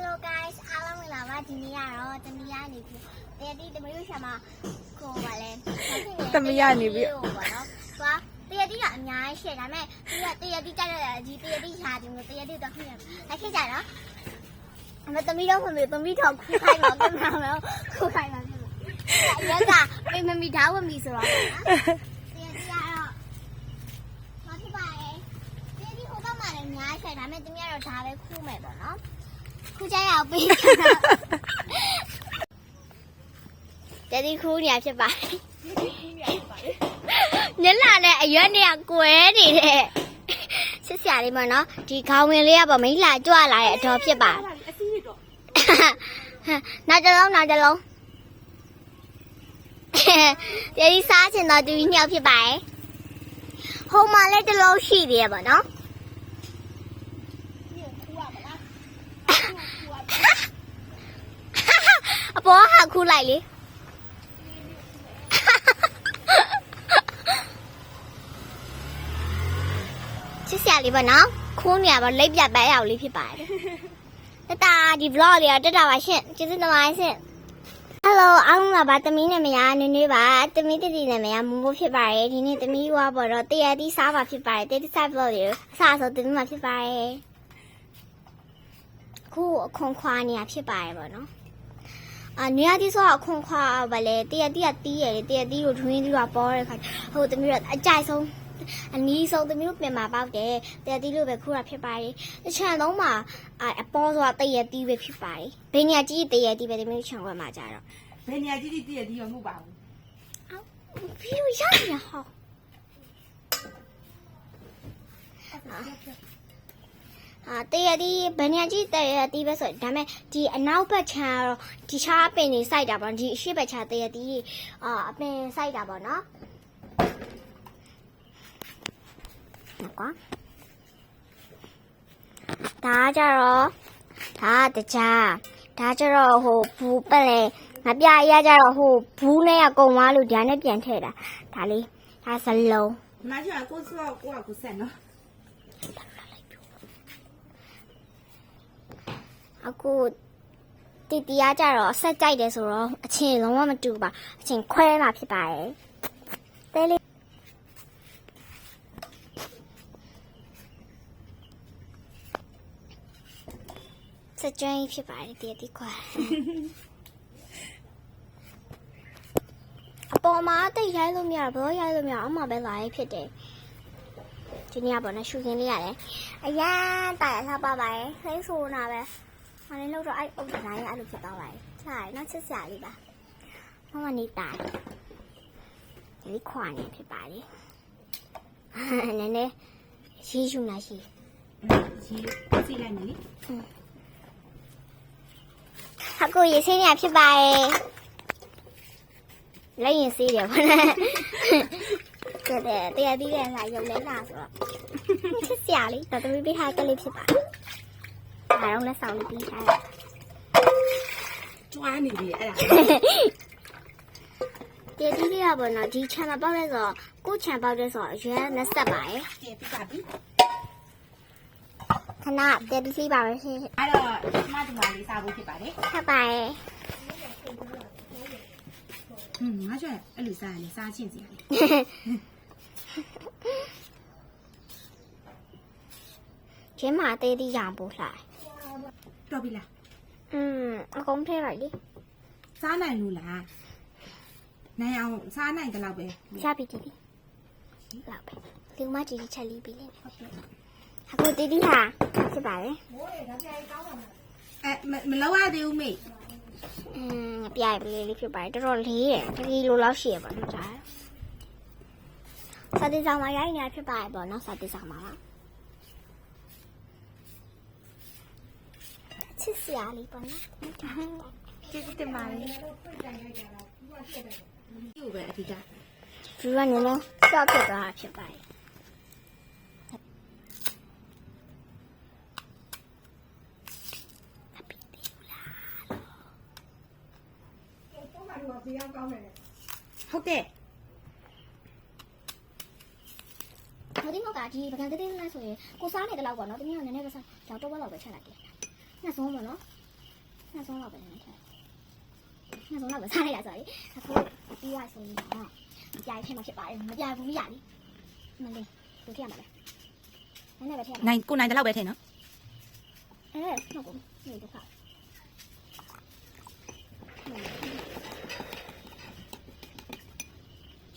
Hello guys အားလုံးမင်္ဂလာပါဒီနေ့ကတော့တမီးရနေပြီတရားတီတမီးတို့ရှာမှာကိုပါလဲသမီးရနေပြီပေါ့နော်သွားတရားတီကအများကြီးရှယ်ဒါပေမဲ့သူကတရားတီကြတဲ့ဒီတရားတီရှာဒီမျိုးတရားတီတော့ခင်ဗျလက်ခဲ့ကြတော့အမတမီးတော့မမေတမီးတော့ခူးခိုင်းတော့ကင်မရာမဲခူးခိုင်းတော့ပြန်လာရကမေမမီဓာတ်ဝမီဆိုတော့တရားတီကတော့မဖြစ်ပါရဲ့တရားတီဟိုဘက်မှာလည်းအများကြီးရှယ်ဒါပေမဲ့တမီးကတော့ဒါပဲခူးမယ်ပေါ့နော် ခုကျရအောင်ပေးတယ်ဒီခုနေရဖြစ်ပါတယ်ညလာနဲ့အရွက်နေရကွဲနေတဲ့ဆစ်ဆရာလေးမနော်ဒီခေါင်းဝင်လေးကပေါ့မိလာကြွလာတဲ့အတော်ဖြစ်ပါအစီးတော့နောက်တစ်လုံးနောက်တစ်လုံးဒီစားချင်တော့သူညောက်ဖြစ်ပါတယ်ဟိုမှာလည်းတစ်လုံးရှိသေးရပါနော် အပေါ်ဟာခူးလိုက်လေချစ်စရာလေးပါနော်ခိုးနေရပါလိပ်ပြပဲရောက်လေးဖြစ်ပါတယ်တတာဒီ vlog လေးတော့တက်တာပါရှင်ကျေးဇူးတင်ပါတယ်ရှင် Hello အားလုံးပါတမီးနာမည်ကနွေနွေပါတမီးတတိနာမည်ကမမိုးဖြစ်ပါတယ်ဒီနေ့တမီးဝါပေါ်တော့တရတီစားပါဖြစ်ပါတယ်တတိစား vlog လေးအစားဆိုတမီးမှာဖြစ်ပါတယ်အခုအခွန်ခွာနေရဖြစ်ပါတယ်ပေါ့နော် အာနေရာဒီဆိုတော့ခွန်ခွာပါလေတရတီးကတီးရတယ်တရတီးကိုထွင်းပြီးတော့ပေါ်တဲ့ခါဟိုတမျိုးတော့အကြိုက်ဆုံးအနီးဆုံးတမျိုးပြင်มาပေါက်တယ်တရတီးလို့ပဲခုတာဖြစ်ပါတယ်တစ်ချံလုံးမှာအာအပေါ်ဆိုတာတရတီးပဲဖြစ်ပါတယ်ဘယ်နေရာကြီးတရတီးပဲတမျိုးချံခွက်မှာကြတော့ဘယ်နေရာကြီးကြီးတည့်ရဒီရောမဟုတ်ပါဘူးဗီဒီယိုရရဟော အာတရတီးဘယ်နေရာကြီးတရတီးပဲဆိုဒါပေမဲ့ဒီအနောက်ဘက်ချံကတော့ဒီချားပင်နေစိုက်တာပေါ့ဒီအရှိဘက်ချာတရတီးအာအပင်စိုက်တာပေါ့နော်နော်ကွာဒါကကြတော့ဒါကတကြားဒါကြတော့ဟိုဘူးပက်လေငါပြအရာကြတော့ဟိုဘူးနဲ့ကကုံသွားလို့ဒါနဲ့ပြန်ထည့်တာဒါလေးဒါစလုံးဒီမှာကျတော့ကိုစောကိုကကိုဆက်နော် အခုတီတီကကြတော့ဆက်ကြိုက်တယ်ဆိုတော့အချင်းလုံးဝမတူပါအချင်းခွဲမှာဖြစ်ပါတယ်တဲလေးစကြွင်းဖြစ်ပါတယ်တီတီခွဲအပေါ်မှာတိတ်ရိုက်လို့မရဘူးဘယ်ရိုက်လို့မရအောင်မှပဲလာရေးဖြစ်တယ်ဒီနေ့ကပေါ့နော်ရှူခင်းလေးရတယ်အရန်တာရလှပပါတယ်စိတ်ဆိုးနာပဲ မလေးလို့တော့အဲ့အုပ်တိုင်းအဲ့လိုဖြစ်သွားပါတယ်ခြားရနော်ချစ်စရာလေးပါမမနေတာဒီလေးခွာနေဖြစ်ပါလေနည်းနည်းရှိရှူလာရှိကြီးစီလိုက်မယ်လေအကူရေစင်းရဖြစ်ပါတယ်လက်ရင်စေးတယ်ဘာလဲကဲတဲ့တရားပြီးတဲ့လာရုပ်လဲလာဆိုတော့ချစ်စရာလေးတော်တော်ပေးထားကလေးဖြစ်ပါ ဒါတော့လက်ဆောင်လေးပြီးထားတယ်ကျွမ်းနေပြီအဲ့ဒါတရားပြီးလေးကပေါ့နော်ဒီချန်မှာပေါက်လဲဆိုတော့ကိုချန်ပေါက်တဲ့ဆိုတော့ရွယ်နဲ့ဆက်ပါရဲ့ကဲပြပါပြီခဏတရားပြီးလေးပါပဲရှင်အဲ့တော့ဒီမှာဒီမှာလေးစားဖို့ဖြစ်ပါတယ်ဆက်ပါရဲ့ဟွန်းငါကျအဲ့လိုစားရတယ်စားချင်းစီရတယ်ကျင်းမှာတေးတီးရံပို့လိုက် တော်ပြီလား อืมအကုန်ထည့်လိုက်လေ စားနိုင်လို့လားနိုင်အောင်စားနိုင်ကြတော့ပဲ ရပြီတီးတီးလောက်ပဲဒီမှာတီးတီးချက်လေးပြီးလေအခုတီးတီးဟာဖြစ်ပါရဲ့ အဲမလောက်ရသေးဘူးမေ อืมပြိုင်ပလေးလေးဖြစ်ပါတယ်တော်တော်လေးရယ်တကီလိုလောက်ရှိရပါတော့ကြားစာတိဆောင်မှာရိုက်နေတာဖြစ်ပါတယ်ပေါ့နော်စာတိဆောင်မှာလား ချစ်စရာလေးပေါ့နော်ကျေးဇူးတင်ပါတယ်ဒီလိုပဲအဓိကဒီကနည်းနည်းရှော့ဖြစ်သွားတာဖြစ်ပါတယ်ဟုတ်တယ်ဟိုဒီမောက်ကဒီပကံတေးသေးလေးဆိုရင်ကိုစားနေတယ်လို့ပေါ့နော်တမီးကနည်းနည်းပဲစားကြောက်တော့ဘက်လောက်ပဲချက်လိုက်တယ် နှစ်ဆုံးပေါ့နော်နှစ်ဆုံးတော့ပဲနေတယ်နှစ်ဆုံးတော့ပဲစားလိုက်တာဆိုရင်အခုပြီးရဆိုရင်တော့ကြာရင်ထဲမှာဖြစ်ပါတယ်မကြာဘူးမရဘူးမလေးသူထည့်ရမှာလဲနည်းနည်းပဲထည့်ရမှာနိုင်ကိုနိုင်တလောက်ပဲထည့်နော်အဲဟုတ်ကူနေတော့ခါ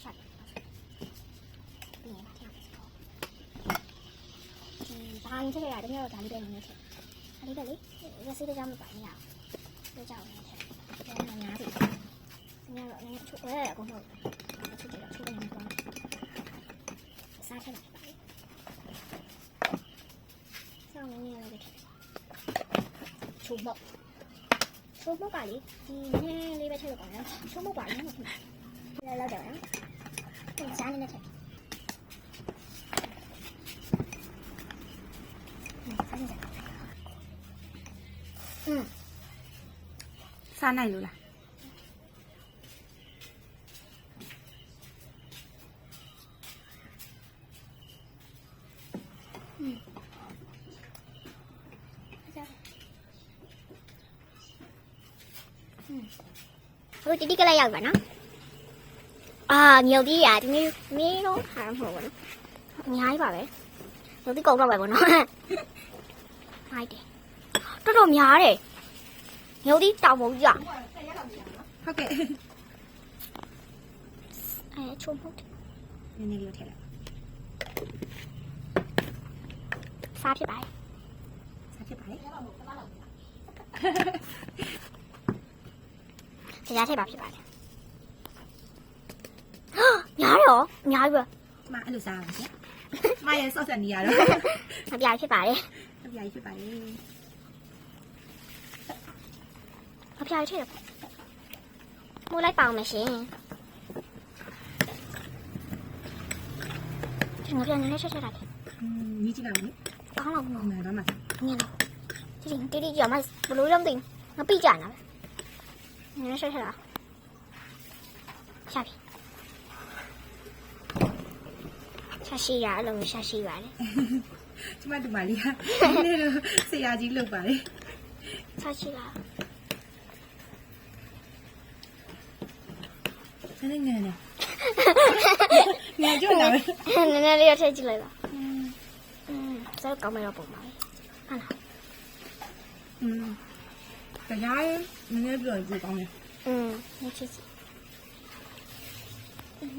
ရှာပြီးနေတာထည့်ရမှာဘာင်းချက်ရတယ်မျိုးဒါလေးပဲနေနေထည့်ဒါ လေးပဲလေရစီတကြောင်မပိုင်ရအောင်ကြောက်နေတယ်ဒါများပြီညတော့လည်းချုပ်ရဲအကုန်လုံးချုပ်ကြတော့ချုပ်နေတော့စားချက်လာပါလေစောင်းနေနေလည်းထည့်ချိုးမောက်ချိုးမောက်ကလေဒီနည်းလေးပဲထည့်လို့ကောင်းတယ်ချိုးမောက်ပါလေမဖြစ်ဘူးလဲလောက်တယ်နော်ဒီစားနေနဲ့ထည့်อืมစားနိုင်လို့လားဟိုတီ တီကလေးရောက်ပါနော်အာမြုပ်ကြီးရာဒီနေ့မင်းတော့ဟာမဟုတ်ဘူးနော်အများကြီးပါပဲမြုပ်ကြီးကုန် တော့ပဲပေါ့နော်ဟိုက်တယ်တော်တော်များတယ်မြုပ်ကြီးတောင်ပုံကြီးอ่ะဟုတ်ကဲ့အဲချုံဟုတ်တယ်နည်းနည်းလေးထည့်လိုက်စားဖြစ်ပါတယ်စားဖြစ်ပါလေတရားထည့်ပါဖြစ်ပါတယ်ဟာများတယ်ရောအများကြီးပဲဒီမှာအဲ့လိုစားရမှာရှင်မရဲ့ဆော့ဆက်နေရတော့အပြားဖြစ်ပါတယ်အပြာကြီးဖြစ်ပါလေ အပြားထည့်တယ်မိုးလိုက်ပါအောင်မရှင်ဒီငါပြန်နေချက်ချက်တာလေอืมညီကြည့်ပါမယ်ကောင်းလောက်ဒီနော်မှာတော့မှာမြင်လားဒီဒီဒီကြမှာဘလို့လုံးတင်ငါပြကြနာပဲနေချက်ချက်တာရှာပြီရှာရှိရအလုံးရှာရှိပါလေကျမတို့မလေးကနည်းနည်းတော့ဆရာကြီးလုပ်ပါလေရှာရှိလား နည်းနည်းငယ်နေငယ်ကြတော့ပဲ နည်းနည်းလေးထည့်ကြည့်လိုက်ပါอืมစကောင်းမတော့ပုံပါလေဟာလား อืมတရားရင်နည်းနည်းပြောရင်ပိုကောင်းတယ် อืมနေချစ်စီ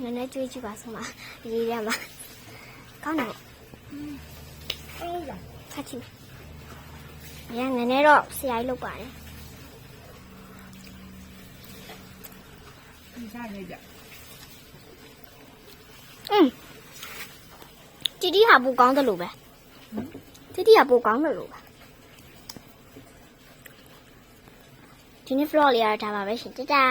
နည်းနည်းကြွေးကြည့်ပါဆုံးပါရေးရမှာကောင်းတယ် ဟုတ်လား ဖတ်ကြည့်ရန်နည်းနည်းတော့ဆရာကြီးလောက်ပါတယ် ဒီစားလိုက်ကြอืมတီတီဟာပိုကောင်းတယ်လို့ပဲတီတီဟာပိုကောင်းတယ်လို့ပဲဒီနေ့ floor လေးရတာပါပဲရှင်တတာ